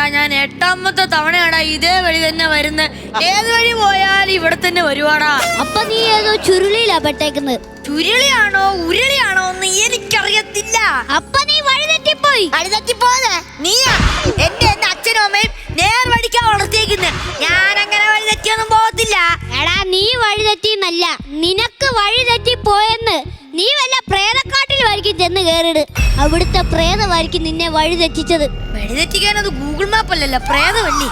എടാ ഞാൻ എട്ടാമത്തെ തവണയാടാ ഇതേ വഴി തന്നെ വരുന്നത് ഏത് വഴി പോയാലും ഇവിടെ തന്നെ വരുവാടാ. അപ്പൊ നീ ഏതോ ചുരുളിയിലാ പെട്ടേക്കുന്നത് ചുരുളിയാണോ ഉരുളിയാണോ എന്ന് എനിക്കറിയത്തില്ല. അപ്പൊ നീ വഴി തെറ്റിപ്പോയി. വഴി വഴിതെറ്റിപ്പോന്നെ നീയാ? എന്റെ എന്റെ അച്ഛനും അമ്മയും നേർ വഴിക്കാ വളർത്തിയേക്കുന്നത് ഞാൻ അങ്ങനെ വഴി തെറ്റിയൊന്നും പോകത്തില്ല. എടാ നീ വഴി തെറ്റിന്നല്ല നിനക്ക് വഴി തെറ്റി പോയെന്ന് നീ വല്ല പ്രേതക്കാട്ടിലുമായിരിക്കും ചെന്ന് കേറിട്. അവിടുത്തെ പ്രേതമായിരിക്കും നിന്നെ വഴി തെറ്റിച്ചത് വഴിതെറ്റിക്കാൻ അത് ഗൂഗിൾ മാപ്പ് അല്ലല്ലോ പ്രേതമല്ലേ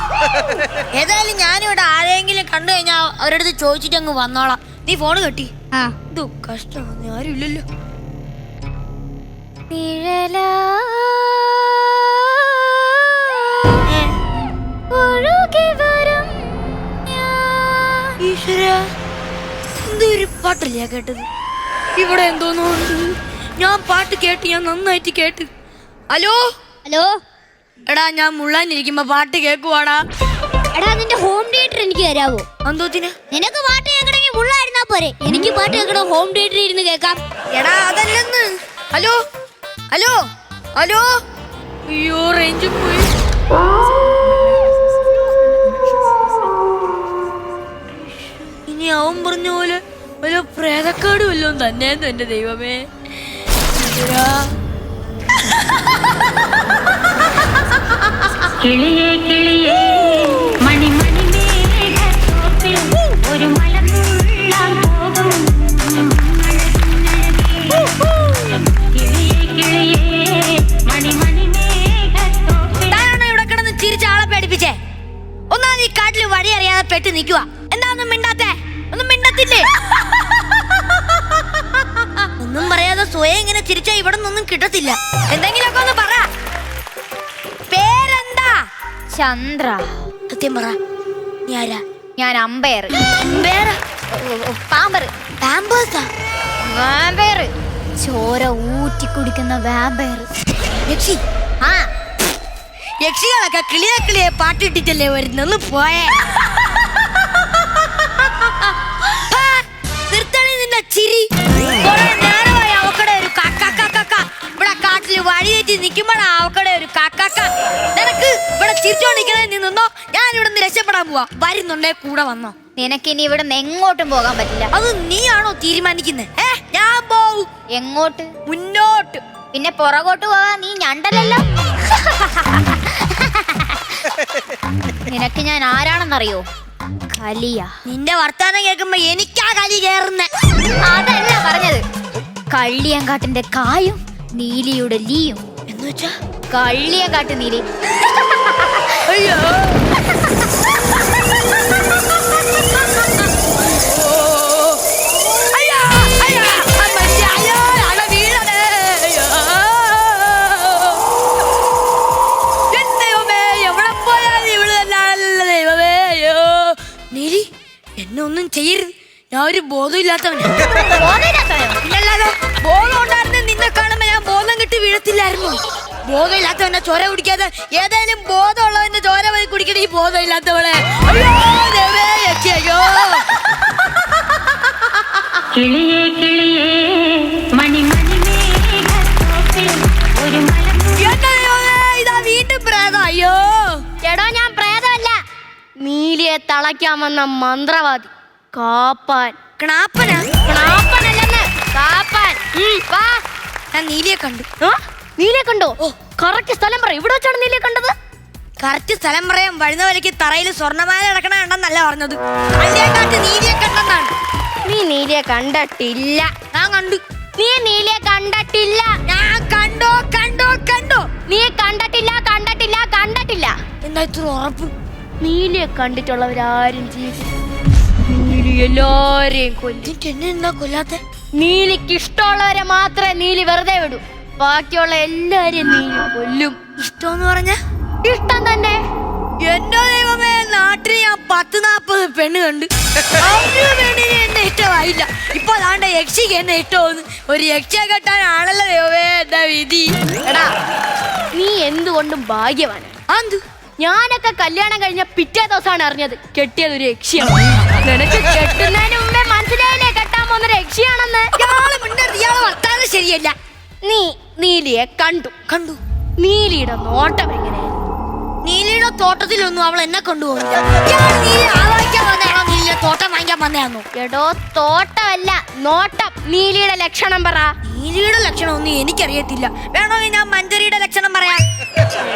ഏതായാലും ഞാനിവിടെ ആരെങ്കിലും കണ്ടു കഴിഞ്ഞാ അവരടുത്ത് ചോദിച്ചിട്ട് അങ്ങ് വന്നോളാം. നീ ഫോൺ കെട്ടി. ആ. ഇത് കഷ്ടമാണ് ആരും ഇല്ലല്ലോ. ഈശ്വരാ, എന്തൊരു പാട്ടല്ലേ കേട്ടത്? ഇവിടെ എന്തോന്നു ഞാൻ പാട്ട് കേട്ട് ഞാൻ നന്നായിട്ട് കേട്ട്. ഹലോ? ഹലോ? എടാ ഞാൻ മുള്ളാനിരിക്കുമ്പോ പാട്ട് കേക്കുവാടാ എടാ നിന്റെ ഹോം തിയേറ്റർ എനിക്ക് തരാവോ? എന്തോത്തിന് നിനക്ക് പാട്ട് കേൾക്കണമെങ്കിൽ മുള്ളായിരുന്നാ പോരെ. എനിക്ക് പാട്ട് കേൾക്കണോ ഹോം തിയേറ്ററിൽ ഇരുന്ന് കേക്കാം എടാ അതല്ലെന്ന്. ഹലോ? ഹലോ? ഹലോ? അയ്യോ റേഞ്ച് പോയി. ഇനി അവൻ പറഞ്ഞ പോലെ ഒരു പ്രേതക്കാട് വല്ലതും തന്നെ എന്റെ ദൈവമേ. ഈശ്വരാ. കിളിയേ കിട്ടത്തില്ല എന്തെങ്കിലുമൊക്കെ ഒന്ന് പറ. പേരെന്താ? ചന്ദ്ര. സത്യം പറ. നീ ആരാ? ഞാൻ അമ്പയർ. അമ്പയർ? പാമ്പർ. പാമ്പേഴ്സാ? വാമ്പയർ. ചോര ഊറ്റി കുടിക്കുന്ന വാമ്പയർ. യക്ഷി. ആ. യക്ഷികളൊക്കെ കിളിയെ കിളിയെ പാട്ടിട്ടിട്ടല്ലേ വരുന്നെന്ന് പോയേ. രക്ഷപ്പെടാൻ പോവാ വരുന്നുണ്ടേ കൂടെ വന്നോ. നിനക്ക് ഇനി ഇവിടെ നിന്ന് എങ്ങോട്ടും പോകാൻ പറ്റില്ല. അത് നീയാണോ തീരുമാനിക്കുന്നത് ഏ ഞാൻ പോകും എങ്ങോട്ട്? മുന്നോട്ട്. പിന്നെ പുറകോട്ട് പോകാൻ നീ ഞണ്ടല്ലോ നിനക്ക് ഞാൻ ആരാണെന്നറിയോ? കലിയ. നിന്റെ വർത്താനം കേൾക്കുമ്പോ എനിക്കാ കലി കേറുന്നേ. അതല്ല പറഞ്ഞത്. കള്ളിയങ്കാട്ടിന്റെ കായും നീലിയുടെ ലീയും. എന്ന് വെച്ചാ കള്ളിയങ്കാട്ട് നീലി. അയ്യോ, ബോധമില്ലാത്തവനാ. ഇല്ലല്ലോ ബോധം ഉണ്ടായിരുന്നെ നിന്നെ കാണുമ്പോ ഞാൻ ബോധം കിട്ടി വീഴത്തില്ലായിരുന്നു. ബോധമില്ലാത്തവന്റെ ചോര കുടിക്കാതെ ഏതായാലും ബോധമുള്ളവന്റെ ചോര പോയി കുടിക്കണ ഈ ബോധമില്ലാത്തവളെ. അയ്യോ അയ്യോ. കിളിയേ കിളിയേ മണി മണി ഒരു മലർന്നു എന്റെ ദൈവമേ, ഇതാ അയ്യോ. എടോ ഞാൻ പ്രേതമല്ല. നീലിയെ തളയ്ക്കാമെന്ന മന്ത്രവാദി. കാപ്പാൻ. ക്ണാപ്പനാ. ക്ലാപ്പനല്ലെന്ന് കാപ്പാൻ. വാ. ഞാൻ നീലിയെ കണ്ടു. ആ, നീലിയെ കണ്ടോ? ഓ. കറക്റ്റ് സ്ഥലം പറ ഇവിടെ വെച്ചാണ് നീലിയെ കണ്ടത്? കറക്റ്റ് സ്ഥലം പറയാൻ വഴുന്ന വരയ്ക്ക് തറയിൽ സ്വർണമാല കിടക്കണ കണ്ടെന്നല്ല പറഞ്ഞത്. നീലിയെ കണ്ടെന്നാണ്. നീ നീലിയെ കണ്ടിട്ടില്ല. ഞാൻ കണ്ടു. നീ നീലിയെ കണ്ടിട്ടില്ല. ഞാൻ കണ്ടോ കണ്ടോ കണ്ടോ? നീ കണ്ടിട്ടില്ല കണ്ടിട്ടില്ല കണ്ടിട്ടില്ല. എന്താ ഇത്ര ഉറപ്പ്? നീലിയെ കണ്ടിട്ടുള്ളവരാരും ജീവിക്കും നീലി എല്ലാരെയും കൊല്ലും എന്നെ എന്താ കൊല്ലാത്തെ? നീലിക്ക് ഇഷ്ടമുള്ളവരെ മാത്രമേ നീലി വെറുതെ വിടൂ. ബാക്കിയുള്ള എല്ലാരെയും നീലി കൊല്ലും. ഇഷ്ടമെന്ന് പറഞ്ഞ? ഇഷ്ടം തന്നെ. എന്റെ ദൈവമേ നാട്ടിൽ ഞാൻ പത്ത് നാപ്പത് പെണ്ണ് കണ്ട്. പെണ്ണിന് എന്നെ ഇഷ്ടമായില്ല. ഇപ്പൊ അതാണ്ട് യക്ഷിക്ക് എന്നെ ഇഷ്ടമെന്ന് ഒരു യക്ഷിയെ കെട്ടാനാണല്ലോ ദൈവമേ എന്താ വിധി? എടാ നീ എന്തുകൊണ്ടും ഭാഗ്യവാനാണ്. അന്ത് ഞാനൊക്കെ കല്യാണം കഴിഞ്ഞ പിറ്റേ ദിവസമാണ് അറിഞ്ഞത്. കെട്ടിയത് ഒരു യക്ഷിയാണ്. നിനക്ക് കെട്ടുന്നതിന് മുമ്പേ മനസ്സിലായില്ലേ? കെട്ടാൻ പോകുന്ന രക്ഷയാണെന്ന്? ഇയാൾ മിണ്ടരുത്. ഇയാളെ വർത്താനം ശരിയല്ല. നീ നീലിയെ കണ്ടു. കണ്ടു. നീലിയുടെ നോട്ടം എങ്ങനെ? നീലിയുടെ തോട്ടത്തിലൊന്നും അവൾ എന്നെ കൊണ്ടുപോകില്ല ഇയാൾ നീലി ആവാഹിക്കാൻ വന്നതാണോ? നീലിയെ തോട്ടം വാങ്ങിക്കാൻ എടോ തോട്ടമല്ല നോട്ടം. നീലിയുടെ ലക്ഷണം പറ. നീലിയുടെ ലക്ഷണം ഒന്നും എനിക്കറിയത്തില്ല വേണമെങ്കിൽ ഞാൻ മഞ്ചരിയുടെ ലക്ഷണം പറയാം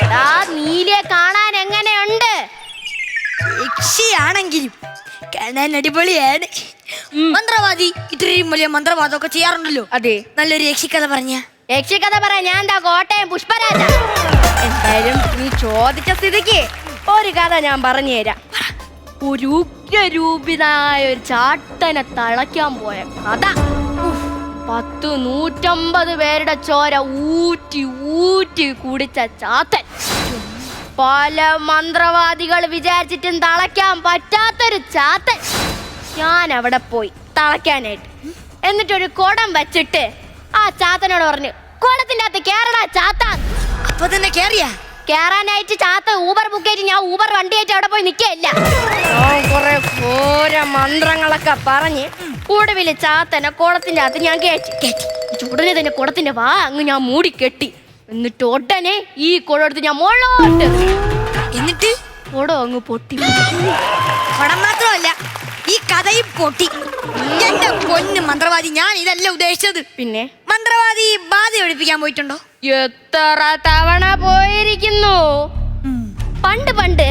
എടാ നീലിയെ കാണാൻ എങ്ങനെയുണ്ട്? യക്ഷിയാണെങ്കിലും കാണാൻ അടിപൊളിയാണ്. മന്ത്രവാദി ഇത്രയും വലിയ മന്ത്രവാദമൊക്കെ ചെയ്യാറുണ്ടല്ലോ. അതെ. നല്ലൊരു യക്ഷിക്കഥ പറഞ്ഞ. യക്ഷിക്കഥ പറയാ ഞാൻ എന്താ കോട്ടയം പുഷ്പരാജ? എന്തായാലും നീ ചോദിച്ച സ്ഥിതിക്ക് ഒരു കഥ ഞാൻ പറഞ്ഞു തരാം. ഒരു ഉഗ്രരൂപിതായ ഒരു ചാട്ടനെ തളയ്ക്കാൻ പോയ കഥ. പത്ത് നൂറ്റമ്പത് പേരുടെ ചോര ഊറ്റി ഊറ്റി കുടിച്ച ചാത്തൻ. പല മന്ത്രവാദികൾ വിചാരിച്ചിട്ടും തളയ്ക്കാൻ പറ്റാത്തൊരു ചാത്തൻ. ഞാൻ അവിടെ പോയി തളയ്ക്കാനായിട്ട്. എന്നിട്ടൊരു കുടം വെച്ചിട്ട് ആ ചാത്തനോട് പറഞ്ഞു കുടത്തിന്റെ അകത്ത് കേറടാ ചാത്ത. അപ്പൊ തന്നെ കേറിയാ കേറാനായിട്ട് ചാത്ത ഊബർ ബുക്ക് ചെയ്ത് ഞാൻ ഊബർ വണ്ടിയായിട്ട് അവിടെ പോയി നിൽക്കുകയല്ല. കുറെ ഘോര മന്ത്രങ്ങളൊക്കെ പറഞ്ഞ് ഒടുവിൽ ചാത്തനെ കുളത്തിന്റെ അകത്ത് ഞാൻ കയറ്റി. കയറ്റി. ഉടനെ തന്നെ കുളത്തിന്റെ വാ അങ്ങ് ഞാൻ മൂടി കെട്ടി. എന്നിട്ട് ഉടനെ ഈ കുഴ എടുത്ത് ഞാൻ മോളോട്ട് എന്നിട്ട്? കുടം അങ്ങ് പൊട്ടി. പടം മാത്രമല്ല ഈ കഥയും പൊട്ടി. എന്റെ പൊന്ന് മന്ത്രവാദി ഞാൻ ഇതല്ല ഉദ്ദേശിച്ചത്. പിന്നെ? മന്ത്രവാദി ബാധ ഒഴിപ്പിക്കാൻ പോയിട്ടുണ്ടോ? എത്ര തവണ പോയിരിക്കുന്നു? പണ്ട് പണ്ട്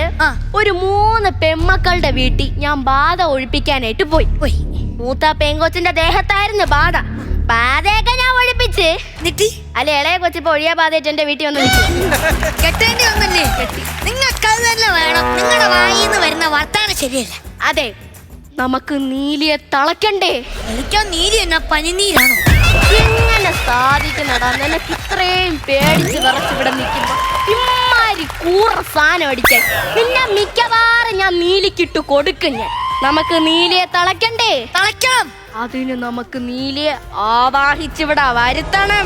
ഒരു മൂന്ന് പെമ്മക്കളുടെ വീട്ടിൽ ഞാൻ ബാധ ഒഴിപ്പിക്കാനായിട്ട് പോയി. പോയി. മൂത്ത പെങ്കോച്ചിന്റെ ദേഹത്തായിരുന്നു ബാധ. ബാധയൊക്കെ ഞാൻ ഒഴിപ്പിച്ച് എന്നിട്ട്? അല്ല ഇളയ കൊച്ചിപ്പോ ഒഴിയാ ബാധയായിട്ട് എന്റെ വീട്ടിൽ വന്ന് കെട്ടേണ്ടി ഒന്നല്ലേ നിങ്ങൾക്ക് അത് തന്നെ വേണം. നിങ്ങളുടെ വായിന്ന് വരുന്ന വർത്താനം ശരിയല്ല. അതെ. നമുക്ക് നീലിയെ തളക്കണ്ടേ എനിക്കോ നീലി എന്നാ പനിനീരാണോ എങ്ങനെ സാധിക്കുന്നടാ. നിനക്ക് ഇത്രയും പേടിച്ച് വിറച്ച് ഇവിടെ നിൽക്കുമ്പോ ഇമ്മാരി കൂറ സാധനം അടിക്കാൻ. നിന്നെ മിക്കവാറും ഞാൻ നീലിക്കിട്ട് കൊടുക്കും ഞാൻ. നമുക്ക് നീലിയെ തളയ്ക്കണ്ടേ? തളയ്ക്കണം. അതിന് നമുക്ക് നീലിയെ ആവാഹിച്ചിവിടെ വരുത്തണം.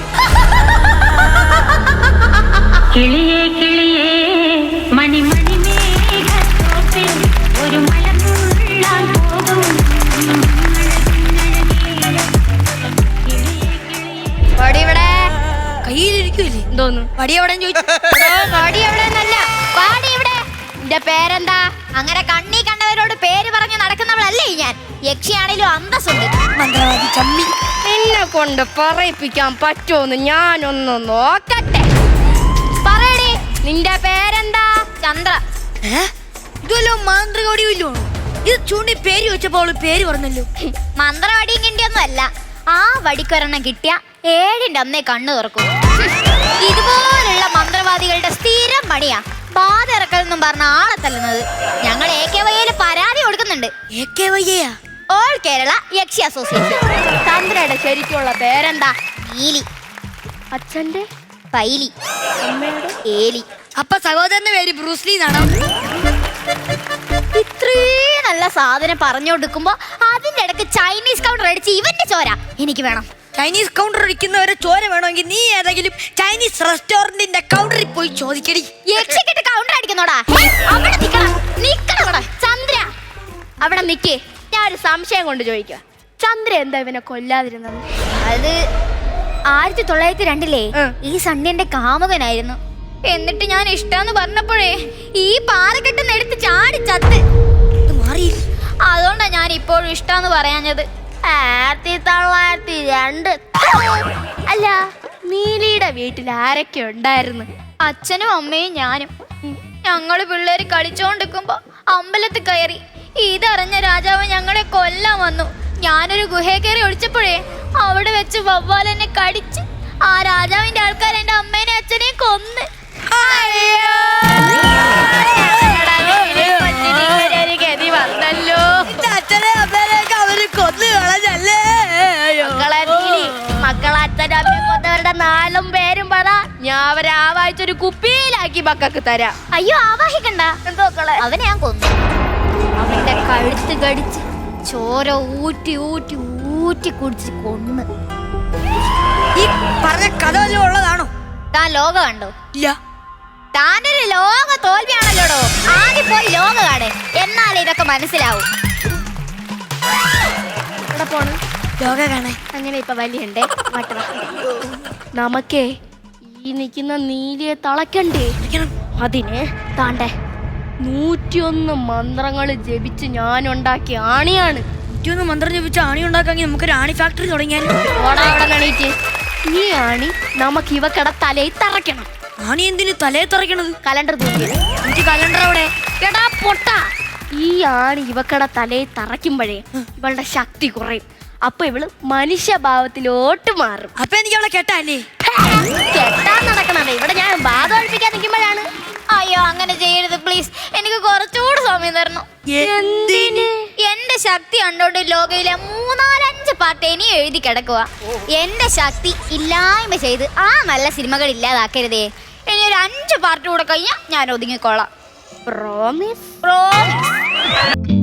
കിളിയേ കിളിയേ മണി ഒരു ഇവിടെ. കയ്യിലിരിക്കൂലേ എന്തോന്നു? എവിടെ ചോദിച്ചു? എവിടെ പേരെന്താ? അങ്ങനെ കണ്ണി കണ്ടവരോട് പേര് പറഞ്ഞ് ഈ ഞാൻ? യക്ഷിയാണേലും അന്തസ്സുണ്ട്. മന്ത്രവാദി ചമ്മി. എന്നെ കൊണ്ട് പറയിപ്പിക്കാൻ പറ്റുമെന്ന് ഞാനൊന്ന് നോക്കട്ടെ. പറയടി നിന്റെ പേരെന്താ? ചന്ദ്ര. ഇതല്ലോ ഇതുവല്ലോ മാന്ത്രികോടിയില്ലോ ഇത് ചൂണ്ടി പേര് വെച്ചപ്പോൾ അവൾ പേര് പറഞ്ഞല്ലോ. മന്ത്രവടിയും കിണ്ടിയൊന്നും അല്ല ആ വടിക്കൊരെണ്ണം കിട്ടിയ ഏഴിന്റെ അന്നേ കണ്ണു തുറക്കും. ഇതുപോലുള്ള മന്ത്രവാദികളുടെ സ്ഥിരം പണിയാ. ബാധ ഇറക്കൽ എന്നും പറഞ്ഞ ആളെ തല്ലുന്നത്. ഞങ്ങൾ എ കെ വൈയിൽ പരാതി കൊടുക്കുന്നുണ്ട്. ഓൾ കേരള യക്ഷി അസോസിയേഷൻ. ചന്ദ്രയുടെ ശരിക്കുള്ള പേരെന്താ? നീലി. അച്ഛന്റെ പൈലി. അമ്മയുടെ? ഏലി. അപ്പൊ സഹോദരന്റെ പേര് ബ്രൂസ്ലി എന്നാണോ? ഇത്രയും നല്ല സാധനം പറഞ്ഞു കൊടുക്കുമ്പോ അതിന്റെ ഇടയ്ക്ക് ചൈനീസ് കൗണ്ടർ അടിച്ച് ഇവന്റെ ചോര എനിക്ക് വേണം. ചൈനീസ് കൗണ്ടർ അടിക്കുന്നവരെ ചോര വേണമെങ്കിൽ നീ ഏതെങ്കിലും ചൈനീസ് റെസ്റ്റോറന്റിന്റെ കൗണ്ടറിൽ പോയി ചോദിക്കടി. യക്ഷിക്കിട്ട് കൗണ്ടർ അടിക്കുന്നോടാ. അവിടെ നിക്കണം നിക്കണം ചന്ദ്ര. അവിടെ നിക്കേ. ഞാൻ ഒരു സംശയം കൊണ്ട് ചോദിക്കുക ചന്ദ്ര എന്താ ഇവനെ കൊല്ലാതിരുന്നത്? അത് ആയിരത്തി തൊള്ളായിരത്തി രണ്ടിലേ. ഈ സണ്ണിന്റെ കാമുകനായിരുന്നു. എന്നിട്ട് ഞാൻ ഇഷ്ടാന്ന് പറഞ്ഞപ്പോഴേ ഈ പാറക്കെട്ടുന്ന് എടുത്ത് ചാടി ചത്ത്. മാറി. അതുകൊണ്ടാ ഞാൻ ഇപ്പോഴും ഇഷ്ടാന്ന് പറയാഞ്ഞത്. ആയിരത്തി തൊള്ളായിരത്തി രണ്ട്. അല്ല നീലിയുടെ വീട്ടിൽ ആരൊക്കെ ഉണ്ടായിരുന്നു? അച്ഛനും അമ്മയും ഞാനും. ഞങ്ങൾ പിള്ളേര് കളിച്ചോണ്ടിരിക്കുമ്പോ അമ്പലത്തിൽ കയറി ഇതറിഞ്ഞ രാജാവ് ഞങ്ങളെ കൊല്ലാൻ വന്നു. ഞാനൊരു ഗുഹയെ കയറി ഒളിച്ചപ്പോഴേ അവിടെ വെച്ച് വവ്വാൽ എന്നെ കടിച്ച് ആ രാജാവിന്റെ ആൾക്കാർ എന്റെ അമ്മേനെ അച്ഛനെ കൊന്ന് നീലി പേരും പറ. ഞാൻ അവരെ ഒരു കുപ്പിയിലാക്കി മക്കൾക്ക് തരാം. അയ്യോ ആവാഹിക്കണ്ട. അവനെ ഞാൻ കൊന്നു. കഴുത്ത് കടിച്ച് ചോര ഊറ്റി ഊറ്റി ഊറ്റി കുടിച്ച് കൊന്ന്. ഈ പറഞ്ഞ കഥ വല്ലതും ഉള്ളതാണോ? താൻ ലോക കണ്ടോ? ഇല്ല. താനൊരു ലോക തോൽവിയാണല്ലോടോ? ആദ്യം പോയി ലോക കാണേ. എന്നാലേ ഇതൊക്കെ മനസ്സിലാവും. ഇവിടെ പോണ്? ലോക കാണേ. അങ്ങനെ ഇപ്പൊ വലിയ വട്ട നമുക്കേ ഈ നിൽക്കുന്ന നീലിയെ തളയ്ക്കണ്ടേ? അതിനെ അതിന് താണ്ടെ നൂറ്റിയൊന്ന് മന്ത്രങ്ങൾ ജപിച്ച് ഞാൻ ഉണ്ടാക്കിയ ആണിയാണ്. നൂറ്റിയൊന്ന് മന്ത്രം ജപിച്ച് ആണി ഉണ്ടാക്കാമെങ്കിൽ നമുക്കൊരു ആണി ഫാക്ടറി തുടങ്ങിയാൽ ഈ ആണി നമുക്ക് ഇവക്കട തലയിൽ തറയ്ക്കണം. ആണി എന്തിന് തലയിൽ തറയ്ക്കണത്? കലണ്ടർ തൂക്കി. എനിക്ക് കലണ്ടർ അവിടെ. എടാ പൊട്ട. ഈ ആണി ഇവക്കട തലയിൽ തറയ്ക്കുമ്പോഴേ ഇവളുടെ ശക്തി കുറയും. അപ്പൊ ഇവൾ മനുഷ്യഭാവത്തിലോട്ട് മാറും. അപ്പൊ എനിക്ക് അവളെ കെട്ടാല്ലേ? കെട്ടാൻ നടക്കണത് ഇവിടെ ഞാൻ ബാധ ഒഴിപ്പിക്കാൻ നിൽക്കുമ്പോഴാണ്. അയ്യോ അങ്ങനെ ചെയ്യരുത് പ്ലീസ് എനിക്ക് കുറച്ചുകൂടി സമയം തരണം. എന്തിന്? എന്റെ ശക്തി കണ്ടോണ്ട് ലോകയിലെ മൂന്നാലഞ്ച് പാട്ട് ഇനി എഴുതി കിടക്കുക എന്റെ ശക്തി ഇല്ലായ്മ ചെയ്ത് ആ നല്ല സിനിമകൾ ഇല്ലാതാക്കരുതേ. ഇനി ഒരു അഞ്ച് പാർട്ട് കൂടെ കഴിഞ്ഞാൽ ഞാൻ ഒതുങ്ങിക്കോളാം. Promise promise